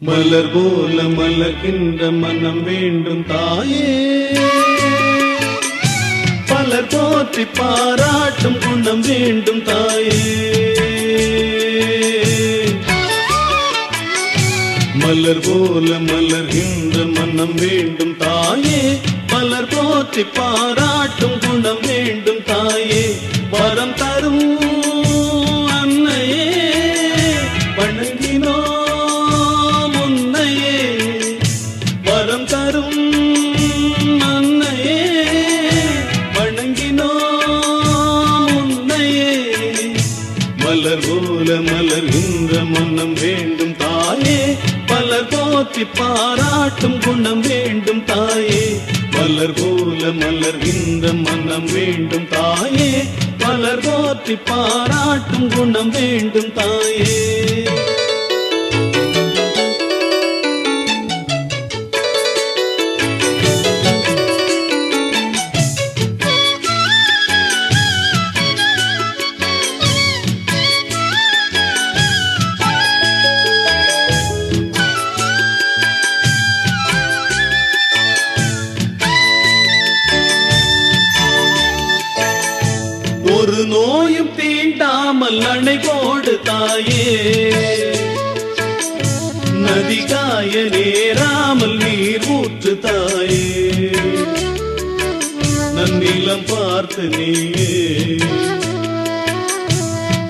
மலர் போல மலர்கின்ற மனம் வேண்டும் தாயே. பலர் போற்றி பாராட்டும் குணம் வேண்டும் தாயே. மலர் போல மலர்கின்ற மனம் வேண்டும் தாயே. பலர் போற்றி பாராட்டும் குணம் வேண்டும் தாயே. வரம் தாய் போற்றி பாராட்டும் குணம் வேண்டும் தாயே. மலர் போல மலர் இந்த மனம் வேண்டும் தாயே. மலர் போற்றி பாராட்டும் குணம் வேண்டும் தாயே. தீண்டாமல் அணை போடு தாயே. நதி காய நேராமல் நீர் ஊற்று தாயே. நன்னிலம் பார்த்து நீயே.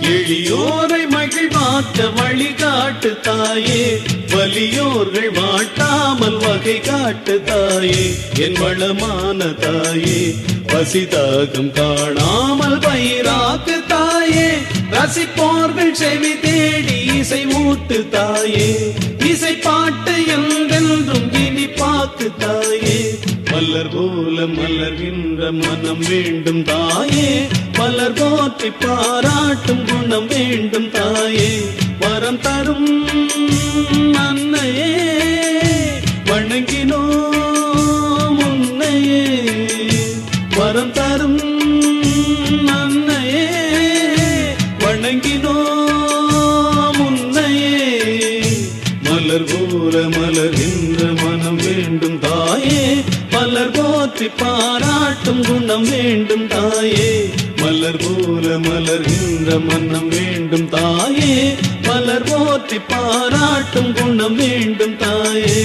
எளியோரை மகிழ்வாக்க வழிகாட்டு தாயே. வலியோர்கள் வாட்டாமல் வகை காட்டு தாயே. என் வளமான தாயே பசிதாகம் காணாமல் பயிராக்கு தாயே. ரசிப்போர்கள் செவி தேடி இசை ஊட்டு தாயே இசை பாட்டு என்றென்றும் இனி பார்த்து தாயே மலர் போல மலர்கின்ற மனம் வேண்டும் தாயே. மலர் போற்றி பாராட்டும் குணம் வேண்டும் தாயே. வரம் தரும் அன்னையே. பாராட்டும் குணம் வேண்டும் தாயே. மலர் போல மலர்கின்ற மன்னம் வேண்டும் தாயே. மலர் போற்றி பாராட்டும் குணம் வேண்டும் தாயே.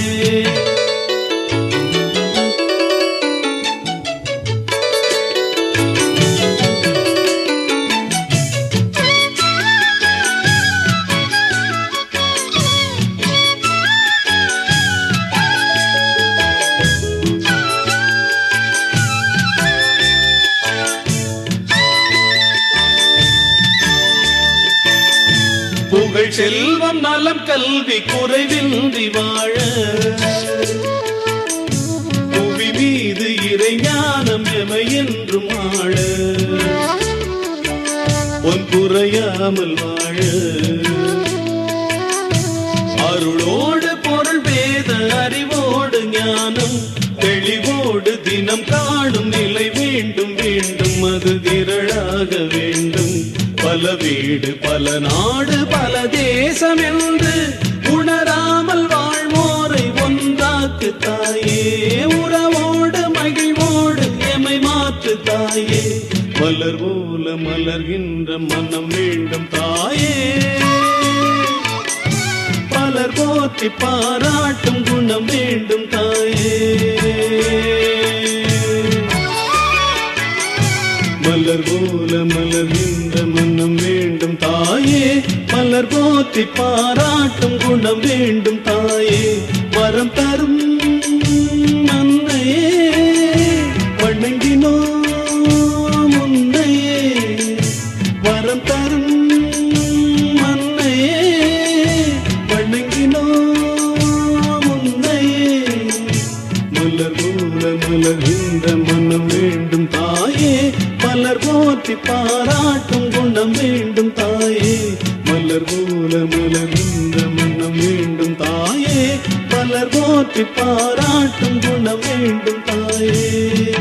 செல்வம் நலம் கல்வி குறைவின்றி வாழ. புவி மீது இறைஞானம் எமை என்றும் ஆழ பொன் குறையாமல் வாழ. அருளோடு பொருள் வேத அறிவோடு ஞானம் தெளிவோடு தினம் காணும் நிலை வேண்டும் வேண்டும் அது திரளாக வீடு பல நாடு பல தேசம் என்று உணராமல் வாழ்வோரை ஒன்றாக்கு தாயே. உறவோடு மகிழ்வோடு எமை மாற்று தாயே. மலர் போல மலர்கின்ற மனம் வேண்டும் தாயே. பலர் போற்றி பாராட்டும் குணம் வேண்டும் தாயே. போற்றி பாராட்டும் குணம் வேண்டும் தாயே. வரம் தரும் மலர் மலர்கின்ற மனம் வேண்டும் தாயே. மலர் போற்றி பாராட்டும் குணம் வேண்டும் தாயே. மலர் போல மலர்கின்ற மனம் வேண்டும் தாயே. மலர் போற்றி பாராட்டும் குணம் வேண்டும் தாயே.